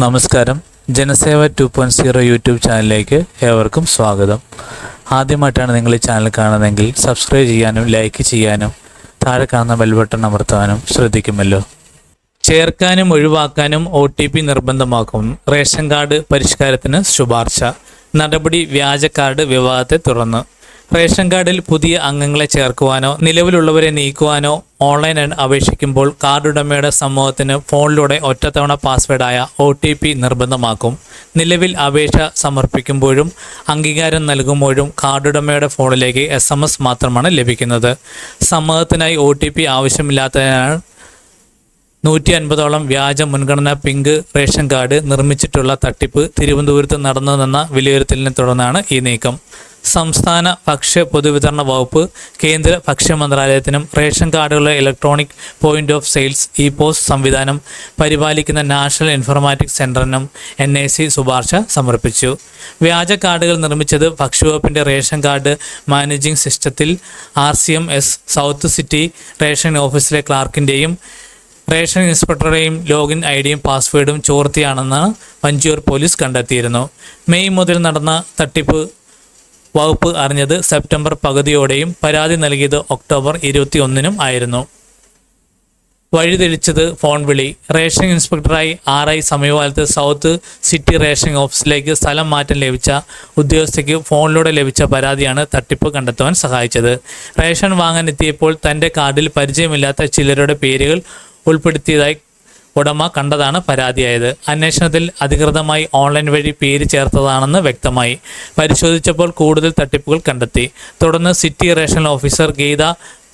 നമസ്കാരം. Janaseva two point zero YouTube ചാനലിലേക്ക് ഏവർക്കും സ്വാഗതം. ആദ്യമായിട്ടാണ് നിങ്ങൾ ഈ ചാനൽ കാണുന്നതെങ്കിൽ സബ്സ്ക്രൈബ് ചെയ്യാനും ലൈക്ക് ചെയ്യാനും താഴെ കാണുന്ന ബെൽ ബട്ടൺ അമർത്താനും ശ്രദ്ധിക്കുമല്ലോ. ചേർക്കാനും ഒഴിവാക്കാനും ഒ ടി പി നിർബന്ധമാക്കും. റേഷൻ കാർഡ് പരിഷ്കാരത്തിന് ശുപാർശ. നടപടി വ്യാജ കാർഡ് വിവാദത്തെ തുടർന്ന് റേഷൻ കാർഡിൽ പുതിയ അംഗങ്ങളെ ചേർക്കുവാനോ നിലവിലുള്ളവരെ നീക്കുവാനോ ഓൺലൈനായി അപേക്ഷിക്കുമ്പോൾ കാർഡ് ഉടമയുടെ സമൂഹത്തിന് ഫോണിലൂടെ ഒറ്റത്തവണ പാസ്വേഡായ ഒ ടി പി നിർബന്ധമാക്കും. നിലവിൽ അപേക്ഷ സമർപ്പിക്കുമ്പോഴും അംഗീകാരം നൽകുമ്പോഴും കാർഡ് ഉടമയുടെ ഫോണിലേക്ക് എസ് എം എസ് മാത്രമാണ് ലഭിക്കുന്നത്. സമൂഹത്തിനായി ഒ ടി പി ആവശ്യമില്ലാത്തതിനാണ് നൂറ്റി അൻപതോളം വ്യാജ മുൻഗണനാ പിങ്ക് റേഷൻ കാർഡ് നിർമ്മിച്ചിട്ടുള്ള തട്ടിപ്പ് തിരുവനന്തപുരത്ത് നടന്നതെന്ന വിലയിരുത്തലിനെ തുടർന്നാണ് ഈ നീക്കം. സംസ്ഥാന ഭക്ഷ്യ പൊതുവിതരണ വകുപ്പ് കേന്ദ്ര ഭക്ഷ്യ മന്ത്രാലയത്തിനും ration കാർഡുകളുടെ electronic point of sales E post സംവിധാനം പരിപാലിക്കുന്ന നാഷണൽ ഇൻഫർമാറ്റിക്സ് സെന്ററിനും എൻ ഐ സി ശുപാർശ സമർപ്പിച്ചു. വ്യാജ കാർഡുകൾ നിർമ്മിച്ചത് ഭക്ഷ്യവകുപ്പിന്റെ റേഷൻ കാർഡ് മാനേജിംഗ് സിസ്റ്റത്തിൽ R C M S south city ration ഓഫീസിലെ ക്ലാർക്കിന്റെയും റേഷൻ ഇൻസ്പെക്ടറുടെയും ലോഗിൻ ഐ ഡിയും പാസ്വേഡും ചോർത്തിയാണെന്ന് വഞ്ചിയൂർ പോലീസ് കണ്ടെത്തിയിരുന്നു. മെയ് മുതൽ നടന്ന തട്ടിപ്പ് വകുപ്പ് അറിഞ്ഞത് സെപ്റ്റംബർ പകുതിയോടെയും പരാതി നൽകിയത് ഒക്ടോബർ ഇരുപത്തി ഒന്നിനും ആയിരുന്നു. വഴിതെളിച്ചത് ഫോൺ വിളി. റേഷൻ ഇൻസ്പെക്ടറായി ആർ ഐ സമീപകാലത്ത് സൗത്ത് സിറ്റി റേഷൻ ഓഫീസിലേക്ക് സ്ഥലം മാറ്റം ലഭിച്ച ഉദ്യോഗസ്ഥയ്ക്ക് ഫോണിലൂടെ ലഭിച്ച പരാതിയാണ് തട്ടിപ്പ് കണ്ടെത്തുവാൻ സഹായിച്ചത്. റേഷൻ വാങ്ങാൻ എത്തിയപ്പോൾ തന്റെ കാർഡിൽ പരിചയമില്ലാത്ത ചിലരുടെ പേരുകൾ ഉൾപ്പെടുത്തിയതായി ഉടമ കണ്ടതാണ് പരാതിയായത്. അന്വേഷണത്തിൽ അധികൃതമായി ഓൺലൈൻ വഴി പേര് ചേർത്തതാണെന്ന് വ്യക്തമായി. പരിശോധിച്ചപ്പോൾ കൂടുതൽ തട്ടിപ്പുകൾ കണ്ടെത്തി. തുടർന്ന് സിറ്റി റേഷൻ ഓഫീസർ ഗീത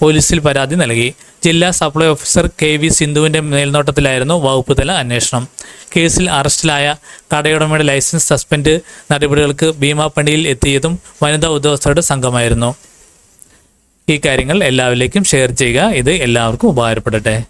പോലീസിൽ പരാതി നൽകി. ജില്ലാ സപ്ലൈ ഓഫീസർ കെ വി സിന്ധുവിന്റെ മേൽനോട്ടത്തിലായിരുന്നു വകുപ്പ് തല അന്വേഷണം. കേസിൽ അറസ്റ്റിലായ കടയുടമയുടെ ലൈസൻസ് സസ്പെൻഡ് നടപടികൾക്ക് ഭീമാപ്പണിയിൽ എത്തിയതും വനിതാ ഉദ്യോഗസ്ഥരുടെ സംഘമായിരുന്നു. ഈ കാര്യങ്ങൾ എല്ലാവരിലേക്കും ഷെയർ ചെയ്യുക. ഇത് എല്ലാവർക്കും ഉപകാരപ്പെടട്ടെ.